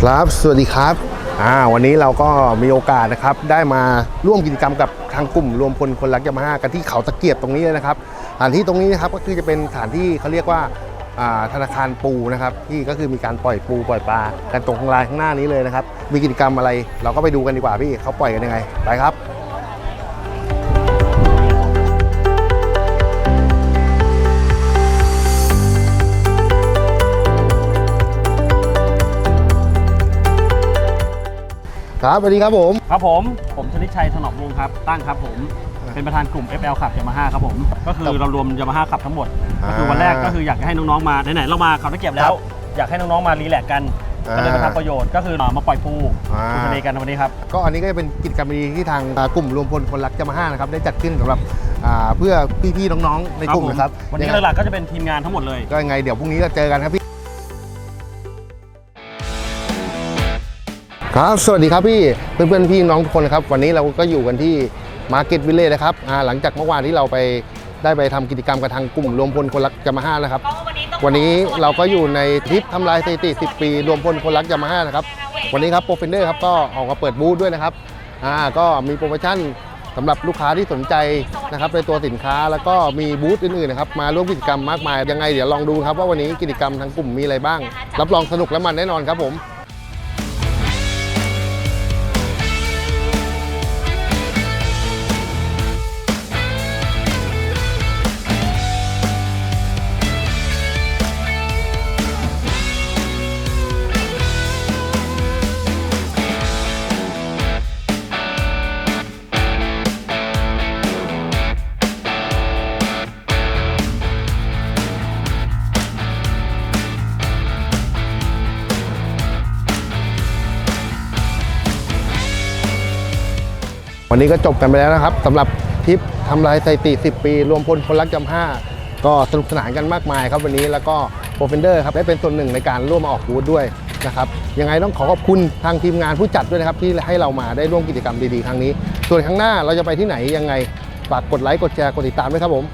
ครับ สวัสดีครับอ่าวันนี้เราก็มีโอกาสนะครับ ได้มาร่วมกิจกรรมกับทางกลุ่มรวมพลคนรักยามาฮ่ากันที่เขาตะเกียบตรงนี้เลยนะครับสถานที่ตรงนี้นะครับก็คือจะเป็นสถานที่เขาเรียกว่าอ่าธนาคารปูนะครับ ที่ก็คือมีการปล่อยปูปล่อยปลากันตรงข้างลายข้างหน้านี้เลยนะครับ มีกิจกรรมอะไร เราก็ไปดูกันดีกว่าพี่เขาปล่อยกันยังไงไปครับ ครับสวัสดีครับผม ครับผมผมชนิดชัยถนอมวงศ์ครับตั้งครับผมเป็นประธานกลุ่ม FL ขับยามาฮ่าครับผม ก็คือเรารวมยามาฮ่าขับทั้งหมด ก็คือวันแรกก็คืออยากจะให้น้องๆมาไหนๆเรามาเขาตะเกียบแล้ว อยากให้น้องๆมารีแลกซ์กันก็เลยมาทำประโยชน์ก็คือมาปล่อยปูอ่า ปูทะเลกันวันนี้ครับ ก็อันนี้ก็จะเป็นกิจกรรมดีๆที่ทางอ่ากลุ่มรวมพลคนรักยามาฮ่านะครับได้จัดขึ้นสำหรับอ่าเพื่อพี่ๆน้องๆในกลุ่มนะครับวันนี้ยังไงหลักๆก็จะเป็นทีมงานทั้งหมดเลย ก็ยังไงเดี๋ยวพรุ่งนี้เราเจอกันครับพี่ ครับสวัสดีครับพี่เพื่อนๆพี่น้องทุกคนนะครับ วันนี้เราก็อยู่กันที่มาร์เก็ตวิลเลจนะครับหลังจากเมื่อวานที่เราไปได้ไปทำกิจกรรมกับทางกลุ่มรวมพลคนรักยามาฮ่านะครับ วันนี้เราก็อยู่ในทริปทำลายสถิติ 10 ปี รวมพลคนรักยามาฮ่านะครับ วันนี้ครับโปรเฟนเดอร์ครับก็ออกมาเปิดบูธด้วยนะครับอ่าก็มีโปรโมชั่นสำหรับลูกค้าที่สนใจนะครับในตัวสินค้าแล้วก็มีบูธอื่นๆนะครับมาร่วมกิจกรรมมากมายยังไงเดี๋ยวลองดูครับว่าวันนี้กิจกรรมทางกลุ่มมีอะไรบ้าง รับรองสนุกและมันแน่นอนครับผม วันนี้ก็จบกันไปแล้วนะครับสำหรับทริปทำลายสถิติ 10 ปี รวมพลคนรักจำห้าก็สนุกสนานกันมากมายครับวันนี้แล้วก็โปรเฟนเดอร์ครับได้เป็นส่วนหนึ่งในการร่วมมาออกบูธด้วยนะครับยังไงต้องขอขอบคุณทางทีมงานผู้จัดด้วยนะครับ ที่ให้เรามาได้ร่วมกิจกรรมดีๆครั้งนี้ ส่วนครั้งหน้าเราจะไปที่ไหนยังไงฝากกดไลค์กดแชร์กดติดตามด้วยครับผม